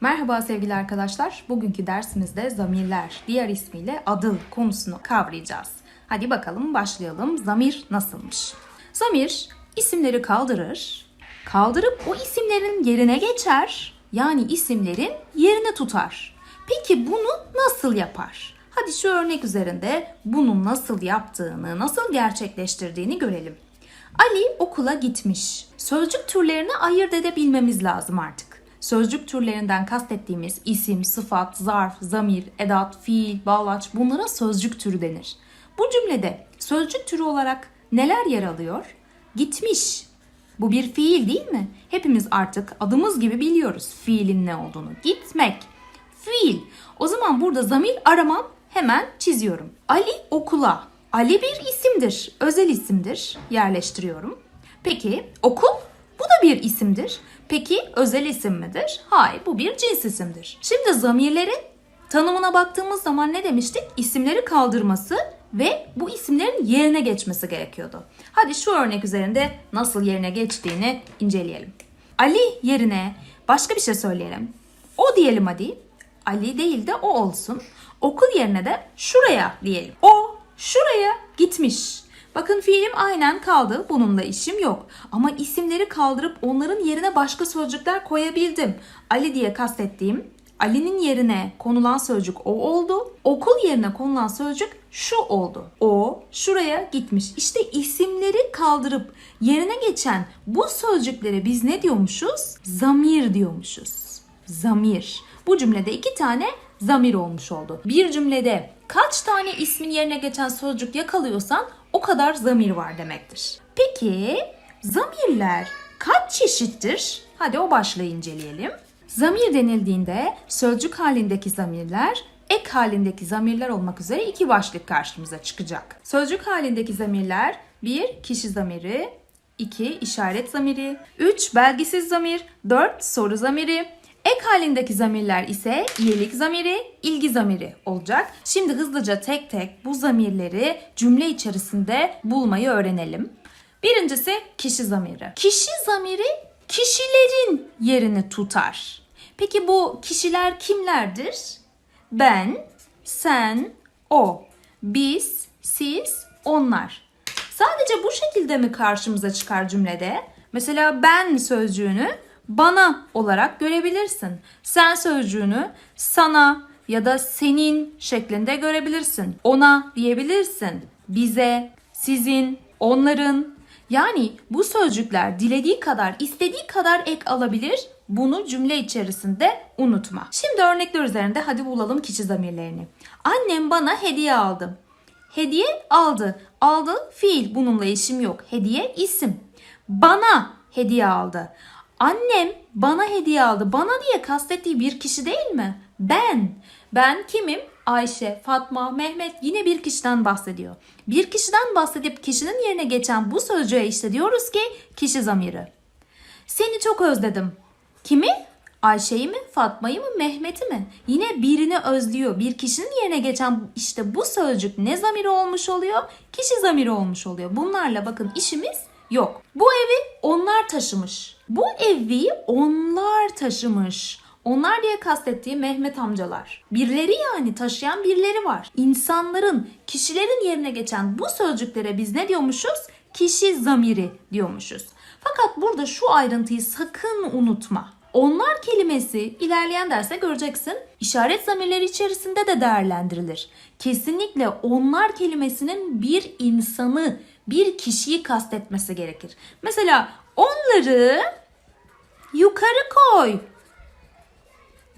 Merhaba sevgili arkadaşlar. Bugünkü dersimizde zamirler, diğer ismiyle adıl konusunu kavrayacağız. Hadi bakalım başlayalım. Zamir nasılmış? Zamir isimleri kaldırır, kaldırıp o isimlerin yerine geçer. Yani isimlerin yerini tutar. Peki bunu nasıl yapar? Hadi şu örnek üzerinde bunu nasıl yaptığını, nasıl gerçekleştirdiğini görelim. Ali okula gitmiş. Sözcük türlerini ayırt edebilmemiz lazım artık. Sözcük türlerinden kastettiğimiz isim, sıfat, zarf, zamir, edat, fiil, bağlaç bunlara sözcük türü denir. Bu cümlede sözcük türü olarak neler yer alıyor? Gitmiş. Bu bir fiil değil mi? Hepimiz artık adımız gibi biliyoruz fiilin ne olduğunu. Gitmek. Fiil. O zaman burada zamir aramam hemen çiziyorum. Ali okula. Ali bir isimdir. Özel isimdir. Yerleştiriyorum. Peki okul? Bu da bir isimdir. Peki özel isim midir? Hayır bu bir cins isimdir. Şimdi zamirlerin tanımına baktığımız zaman ne demiştik? İsimleri kaldırması ve bu isimlerin yerine geçmesi gerekiyordu. Hadi şu örnek üzerinde nasıl yerine geçtiğini inceleyelim. Ali yerine başka bir şey söyleyelim. O diyelim hadi. Ali değil de o olsun. Okul yerine de şuraya diyelim. O şuraya gitmiş. Bakın fiilim aynen kaldı. Bununla işim yok. Ama isimleri kaldırıp onların yerine başka sözcükler koyabildim. Ali diye kastettiğim Ali'nin yerine konulan sözcük o oldu. Okul yerine konulan sözcük şu oldu. O şuraya gitmiş. İşte isimleri kaldırıp yerine geçen bu sözcüklere biz ne diyormuşuz? Zamir diyormuşuz. Zamir. Bu cümlede iki tane zamir olmuş oldu. Bir cümlede kaç tane ismin yerine geçen sözcük yakalıyorsan o kadar zamir var demektir. Peki zamirler kaç çeşittir? Hadi o başlığı inceleyelim. Zamir denildiğinde sözcük halindeki zamirler ek halindeki zamirler olmak üzere iki başlık karşımıza çıkacak. Sözcük halindeki zamirler bir kişi zamiri, 2 işaret zamiri, 3 belgisiz zamir, 4 soru zamiri, Ek halindeki zamirler ise iyilik zamiri, ilgi zamiri olacak. Şimdi hızlıca tek tek bu zamirleri cümle içerisinde bulmayı öğrenelim. Birincisi kişi zamiri. Kişi zamiri kişilerin yerini tutar. Peki bu kişiler kimlerdir? Ben, sen, o, biz, siz, onlar. Sadece bu şekilde mi karşımıza çıkar cümlede? Mesela ben sözcüğünü bana olarak görebilirsin. Sen sözcüğünü sana ya da senin şeklinde görebilirsin. Ona diyebilirsin. Bize, sizin, onların. Yani bu sözcükler dilediği kadar, istediği kadar ek alabilir. Bunu cümle içerisinde unutma. Şimdi örnekler üzerinde hadi bulalım kişi zamirlerini. Annem bana hediye aldı. Hediye aldı. Aldı fiil. Bununla işim yok. Hediye isim. Bana hediye aldı. Annem bana hediye aldı. Bana diye kastettiği bir kişi değil mi? Ben. Ben kimim? Ayşe, Fatma, Mehmet yine bir kişiden bahsediyor. Bir kişiden bahsedip kişinin yerine geçen bu sözcüğe işte diyoruz ki kişi zamiri. Seni çok özledim. Kimi? Ayşe'yi mi, Fatma'yı mı, Mehmet'i mi? Yine birini özlüyor. Bir kişinin yerine geçen işte bu sözcük ne zamiri olmuş oluyor? Kişi zamiri olmuş oluyor. Bunlarla bakın işimiz yok. Bu evi onlar taşımış. Bu evi onlar taşımış. Onlar diye kastettiği Mehmet amcalar. Birileri yani taşıyan birileri var. İnsanların, kişilerin yerine geçen bu sözcüklere biz ne diyormuşuz? Kişi zamiri diyormuşuz. Fakat burada şu ayrıntıyı sakın unutma. Onlar kelimesi ilerleyen derste göreceksin. İşaret zamirleri içerisinde de değerlendirilir. Kesinlikle onlar kelimesinin bir insanı, bir kişiyi kastetmesi gerekir. Mesela onları yukarı koy.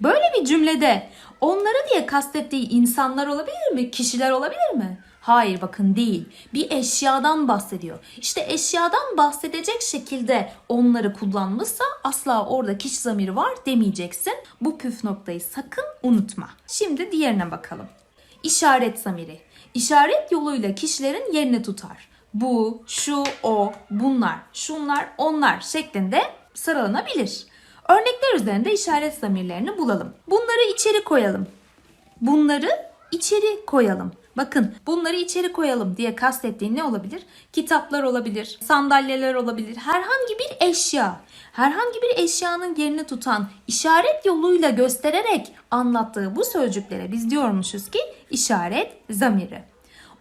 Böyle bir cümlede onları diye kastettiği insanlar olabilir mi? Kişiler olabilir mi? Hayır bakın değil. Bir eşyadan bahsediyor. İşte eşyadan bahsedecek şekilde onları kullanmışsa asla orada kişi zamiri var demeyeceksin. Bu püf noktayı sakın unutma. Şimdi diğerine bakalım. İşaret zamiri. İşaret yoluyla kişilerin yerini tutar. Bu, şu, o, bunlar, şunlar, onlar şeklinde sıralanabilir. Örnekler üzerinde işaret zamirlerini bulalım. Bunları içeri koyalım. Bunları içeri koyalım. Bakın bunları içeri koyalım diye kastettiğin ne olabilir? Kitaplar olabilir, sandalyeler olabilir, herhangi bir eşya. Herhangi bir eşyanın yerini tutan işaret yoluyla göstererek anlattığı bu sözcüklere biz diyormuşuz ki işaret zamiri.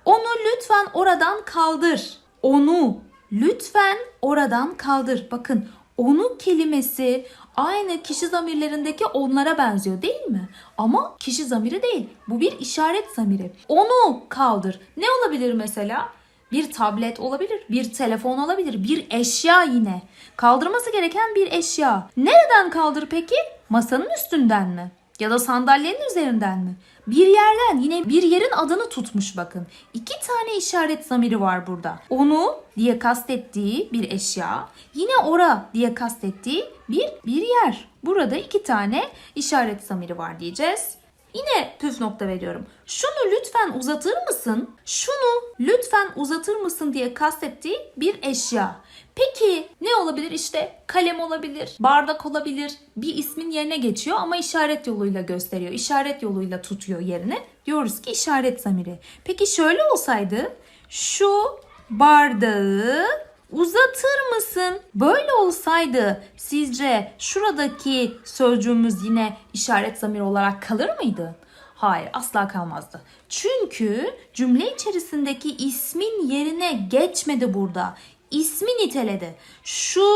Onu lütfen oradan kaldır. Onu lütfen oradan kaldır. Bakın onu kelimesi aynı kişi zamirlerindeki onlara benziyor değil mi? Ama kişi zamiri değil. Bu bir işaret zamiri. Onu kaldır. Ne olabilir mesela? Bir tablet olabilir, bir telefon olabilir, bir eşya yine. Kaldırması gereken bir eşya. Nereden kaldır peki? Masanın üstünden mi? Ya da sandalyenin üzerinden mi? Bir yerden yine bir yerin adını tutmuş bakın. İki tane işaret zamiri var burada. Onu diye kastettiği bir eşya, yine ora diye kastettiği bir bir yer. Burada iki tane işaret zamiri var diyeceğiz. Yine püf nokta veriyorum. Şunu lütfen uzatır mısın? Şunu lütfen uzatır mısın diye kastettiği bir eşya. Peki ne olabilir? İşte kalem olabilir, bardak olabilir. Bir ismin yerine geçiyor ama işaret yoluyla gösteriyor. İşaret yoluyla tutuyor yerini. Diyoruz ki işaret zamiri. Peki şöyle olsaydı şu bardağı uzatır mısın? Böyle olsaydı sizce şuradaki sözcüğümüz yine işaret zamiri olarak kalır mıydı? Hayır asla kalmazdı. Çünkü cümle içerisindeki ismin yerine geçmedi burada. İsmi niteledi. Şu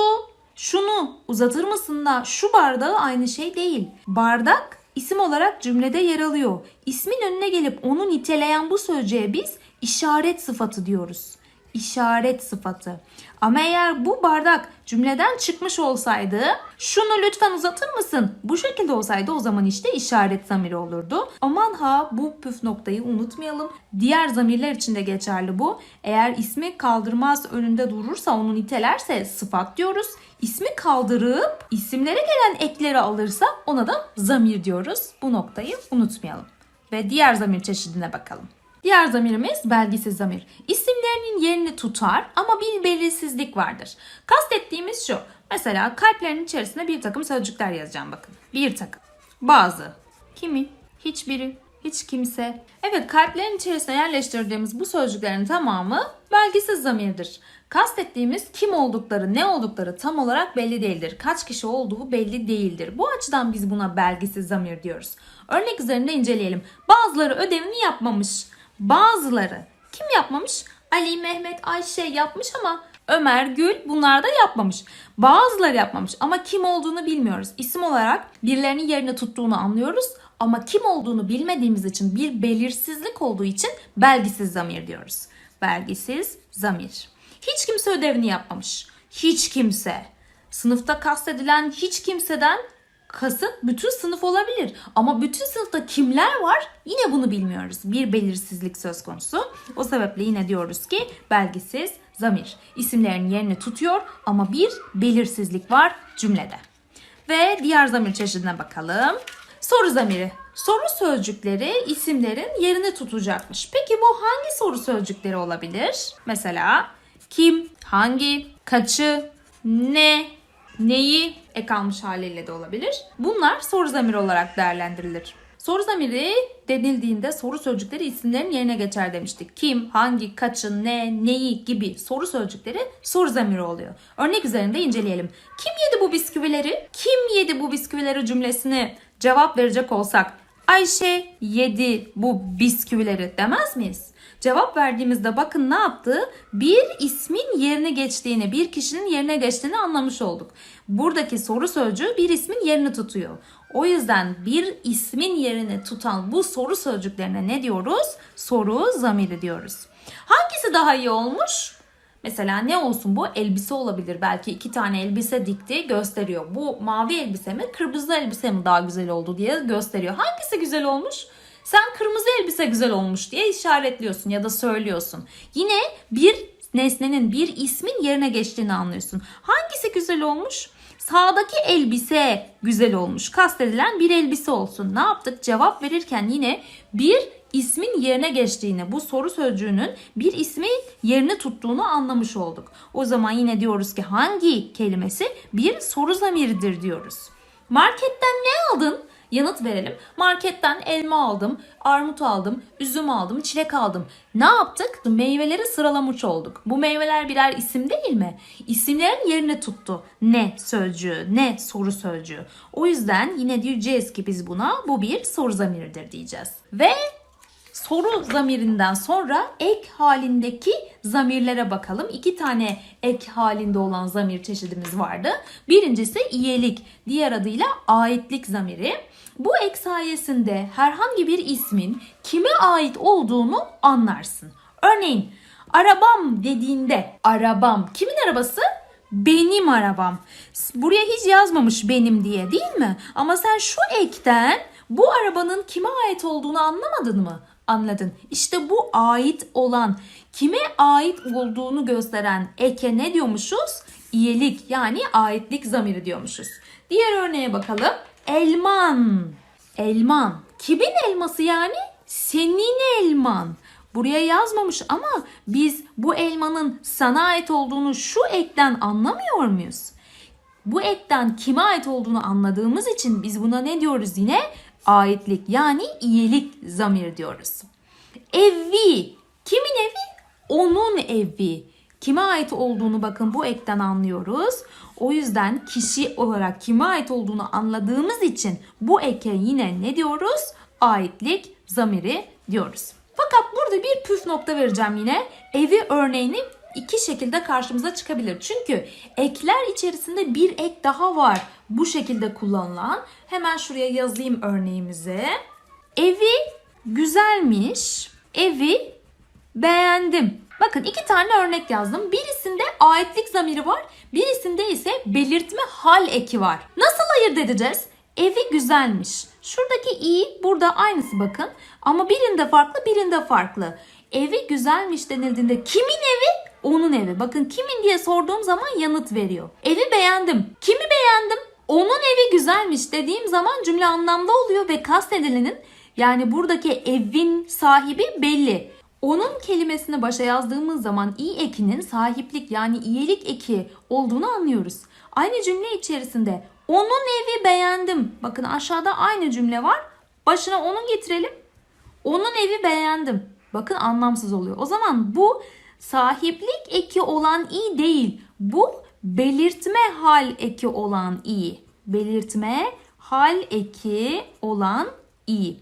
şunu uzatır mısın da şu bardağı aynı şey değil. Bardak isim olarak cümlede yer alıyor. İsmin önüne gelip onu niteleyen bu sözcüğe biz işaret sıfatı diyoruz işaret sıfatı. Ama eğer bu bardak cümleden çıkmış olsaydı şunu lütfen uzatır mısın? Bu şekilde olsaydı o zaman işte işaret zamiri olurdu. Aman ha bu püf noktayı unutmayalım. Diğer zamirler için de geçerli bu. Eğer ismi kaldırmaz önünde durursa onu nitelerse sıfat diyoruz. İsmi kaldırıp isimlere gelen ekleri alırsa ona da zamir diyoruz. Bu noktayı unutmayalım. Ve diğer zamir çeşidine bakalım. Diğer zamirimiz belgisiz zamir. İsimlerinin yerini tutar ama bir belirsizlik vardır. Kastettiğimiz şu. Mesela kalplerin içerisine bir takım sözcükler yazacağım bakın. Bir takım. Bazı. Kimi? Hiçbiri. Hiç kimse. Evet kalplerin içerisine yerleştirdiğimiz bu sözcüklerin tamamı belgisiz zamirdir. Kastettiğimiz kim oldukları, ne oldukları tam olarak belli değildir. Kaç kişi olduğu belli değildir. Bu açıdan biz buna belgisiz zamir diyoruz. Örnek üzerinde inceleyelim. Bazıları ödevini yapmamış. Bazıları. Kim yapmamış? Ali, Mehmet, Ayşe yapmış ama Ömer, Gül bunlar da yapmamış. Bazıları yapmamış ama kim olduğunu bilmiyoruz. İsim olarak birilerinin yerine tuttuğunu anlıyoruz ama kim olduğunu bilmediğimiz için bir belirsizlik olduğu için belgisiz zamir diyoruz. Belgisiz zamir. Hiç kimse ödevini yapmamış. Hiç kimse. Sınıfta kastedilen hiç kimseden kasıt bütün sınıf olabilir. Ama bütün sınıfta kimler var yine bunu bilmiyoruz. Bir belirsizlik söz konusu. O sebeple yine diyoruz ki belgisiz zamir. İsimlerin yerini tutuyor ama bir belirsizlik var cümlede. Ve diğer zamir çeşidine bakalım. Soru zamiri. Soru sözcükleri isimlerin yerini tutacakmış. Peki bu hangi soru sözcükleri olabilir? Mesela kim, hangi, kaçı, ne, neyi ek almış haliyle de olabilir. Bunlar soru zamiri olarak değerlendirilir. Soru zamiri denildiğinde soru sözcükleri isimlerin yerine geçer demiştik. Kim, hangi, kaçın, ne, neyi gibi soru sözcükleri soru zamiri oluyor. Örnek üzerinde inceleyelim. Kim yedi bu bisküvileri? Kim yedi bu bisküvileri cümlesini cevap verecek olsak Ayşe yedi bu bisküvileri demez miyiz? Cevap verdiğimizde bakın ne yaptı? Bir ismin yerine geçtiğini, bir kişinin yerine geçtiğini anlamış olduk. Buradaki soru sözcüğü bir ismin yerini tutuyor. O yüzden bir ismin yerini tutan bu soru sözcüklerine ne diyoruz? Soru zamiri diyoruz. Hangisi daha iyi olmuş? Mesela ne olsun bu? Elbise olabilir. Belki iki tane elbise dikti gösteriyor. Bu mavi elbise mi kırmızı elbise mi daha güzel oldu diye gösteriyor. Hangisi güzel olmuş? Sen kırmızı elbise güzel olmuş diye işaretliyorsun ya da söylüyorsun. Yine bir nesnenin bir ismin yerine geçtiğini anlıyorsun. Hangisi güzel olmuş? Sağdaki elbise güzel olmuş. Kastedilen bir elbise olsun. Ne yaptık? Cevap verirken yine bir ismin yerine geçtiğini, bu soru sözcüğünün bir ismi yerini tuttuğunu anlamış olduk. O zaman yine diyoruz ki hangi kelimesi bir soru zamiridir diyoruz. Marketten ne aldın? Yanıt verelim. Marketten elma aldım, armut aldım, üzüm aldım, çilek aldım. Ne yaptık? Meyveleri sıralamış olduk. Bu meyveler birer isim değil mi? İsimlerin yerini tuttu. Ne sözcüğü, ne soru sözcüğü. O yüzden yine diyeceğiz ki biz buna bu bir soru zamiridir diyeceğiz. Ve soru zamirinden sonra ek halindeki zamirlere bakalım. İki tane ek halinde olan zamir çeşidimiz vardı. Birincisi iyelik, diğer adıyla aitlik zamiri. Bu ek sayesinde herhangi bir ismin kime ait olduğunu anlarsın. Örneğin arabam dediğinde arabam kimin arabası? Benim arabam. Buraya hiç yazmamış benim diye değil mi? Ama sen şu ekten bu arabanın kime ait olduğunu anlamadın mı? Anladın. İşte bu ait olan, kime ait olduğunu gösteren eke ne diyormuşuz? İyelik yani aitlik zamiri diyormuşuz. Diğer örneğe bakalım. Elman. Elman. Kimin elması yani? Senin elman. Buraya yazmamış ama biz bu elmanın sana ait olduğunu şu ekten anlamıyor muyuz? Bu ekten kime ait olduğunu anladığımız için biz buna ne diyoruz yine? Aitlik yani iyilik zamir diyoruz. Evi. Kimin evi? Onun evi. Kime ait olduğunu bakın bu ekten anlıyoruz. O yüzden kişi olarak kime ait olduğunu anladığımız için bu eke yine ne diyoruz? Aitlik zamiri diyoruz. Fakat burada bir püf nokta vereceğim yine. Evi örneğini iki şekilde karşımıza çıkabilir. Çünkü ekler içerisinde bir ek daha var bu şekilde kullanılan. Hemen şuraya yazayım örneğimizi. Evi güzelmiş. Evi beğendim. Bakın iki tane örnek yazdım. Birisinde aitlik zamiri var. Birisinde ise belirtme hal eki var. Nasıl ayırt edeceğiz? Evi güzelmiş. Şuradaki i burada aynısı bakın. Ama birinde farklı birinde farklı. Evi güzelmiş denildiğinde kimin evi? Onun evi. Bakın kimin diye sorduğum zaman yanıt veriyor. Evi beğendim. Kimi beğendim? Onun evi güzelmiş dediğim zaman cümle anlamda oluyor ve kastedilenin yani buradaki evin sahibi belli. Onun kelimesini başa yazdığımız zaman i ekinin sahiplik yani iyilik eki olduğunu anlıyoruz. Aynı cümle içerisinde onun evi beğendim. Bakın aşağıda aynı cümle var. Başına onun getirelim. Onun evi beğendim. Bakın anlamsız oluyor. O zaman bu sahiplik eki olan i değil. Bu belirtme hal eki olan i. Belirtme hal eki olan i.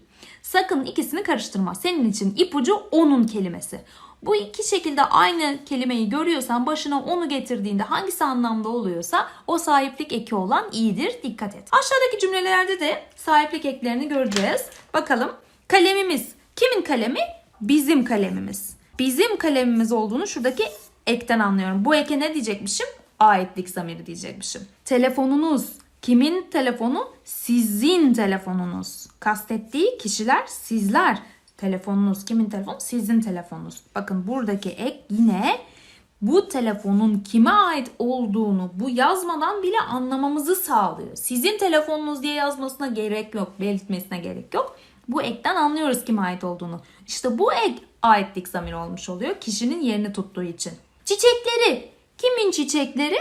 Sakın ikisini karıştırma. Senin için ipucu onun kelimesi. Bu iki şekilde aynı kelimeyi görüyorsan başına onu getirdiğinde hangisi anlamda oluyorsa o sahiplik eki olan iyidir. Dikkat et. Aşağıdaki cümlelerde de sahiplik eklerini göreceğiz. Bakalım. Kalemimiz. Kimin kalemi? Bizim kalemimiz. Bizim kalemimiz olduğunu şuradaki ekten anlıyorum. Bu eke ne diyecekmişim? Aitlik zamiri diyecekmişim. Telefonunuz. Kimin telefonu? Sizin telefonunuz. Kastettiği kişiler sizler. Telefonunuz kimin telefonu? Sizin telefonunuz. Bakın buradaki ek yine bu telefonun kime ait olduğunu bu yazmadan bile anlamamızı sağlıyor. Sizin telefonunuz diye yazmasına gerek yok, belirtmesine gerek yok. Bu ekten anlıyoruz kime ait olduğunu. İşte bu ek aitlik zamiri olmuş oluyor kişinin yerini tuttuğu için. Çiçekleri. Kimin çiçekleri?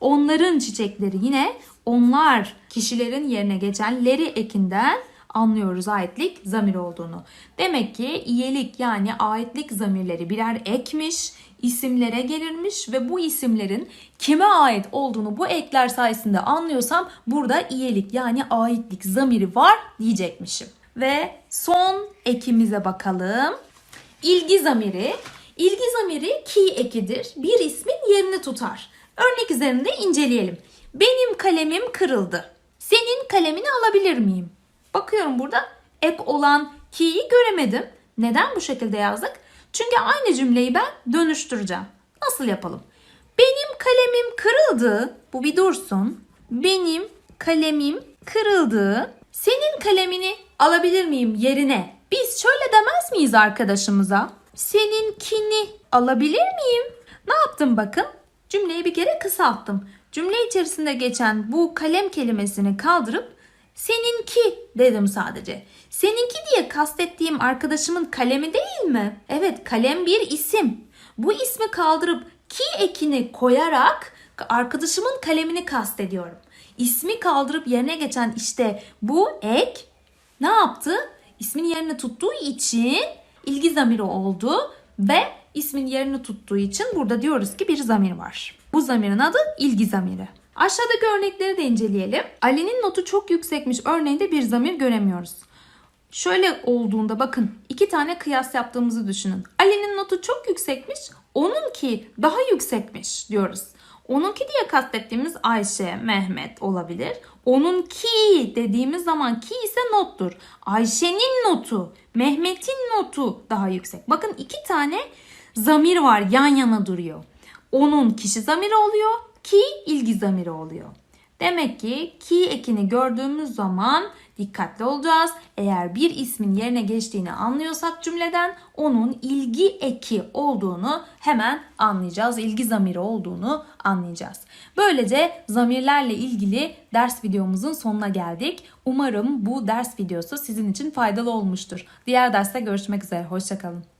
Onların çiçekleri. Yine onlar kişilerin yerine geçenleri ekinden anlıyoruz aitlik zamir olduğunu. Demek ki iyelik yani aitlik zamirleri birer ekmiş, isimlere gelirmiş ve bu isimlerin kime ait olduğunu bu ekler sayesinde anlıyorsam burada iyelik yani aitlik zamiri var diyecekmişim. Ve son ekimize bakalım. İlgi zamiri. İlgi zamiri ki ekidir. Bir ismin yerini tutar. Örnek üzerinde inceleyelim. Benim kalemim kırıldı. Senin kalemini alabilir miyim? Bakıyorum burada ek olan ki'yi göremedim. Neden bu şekilde yazdık? Çünkü aynı cümleyi ben dönüştüreceğim. Nasıl yapalım? Benim kalemim kırıldı. Bu bir dursun. Benim kalemim kırıldı. Senin kalemini alabilir miyim yerine? Biz şöyle demez miyiz arkadaşımıza? Seninkini alabilir miyim? Ne yaptım bakın? Cümleyi bir kere kısalttım. Cümle içerisinde geçen bu kalem kelimesini kaldırıp seninki dedim sadece. Seninki diye kastettiğim arkadaşımın kalemi değil mi? Evet kalem bir isim. Bu ismi kaldırıp ki ekini koyarak arkadaşımın kalemini kastediyorum. İsmi kaldırıp yerine geçen işte bu ek ne yaptı? İsmini yerine tuttuğu için ilgi zamiri oldu ve ismin yerini tuttuğu için burada diyoruz ki bir zamir var. Bu zamirin adı ilgi zamiri. Aşağıdaki örnekleri de inceleyelim. Ali'nin notu çok yüksekmiş örneğinde bir zamir göremiyoruz. Şöyle olduğunda bakın iki tane kıyas yaptığımızı düşünün. Ali'nin notu çok yüksekmiş, onunki daha yüksekmiş diyoruz. Onunki diye kastettiğimiz Ayşe, Mehmet olabilir. Onunki dediğimiz zaman ki ise nottur. Ayşe'nin notu, Mehmet'in notu daha yüksek. Bakın iki tane zamir var yan yana duruyor. Onun kişi zamiri oluyor, ki ilgi zamiri oluyor. Demek ki ki ekini gördüğümüz zaman dikkatli olacağız. Eğer bir ismin yerine geçtiğini anlıyorsak cümleden onun ilgi eki olduğunu hemen anlayacağız. İlgi zamiri olduğunu anlayacağız. Böylece zamirlerle ilgili ders videomuzun sonuna geldik. Umarım bu ders videosu sizin için faydalı olmuştur. Diğer derste görüşmek üzere. Hoşçakalın.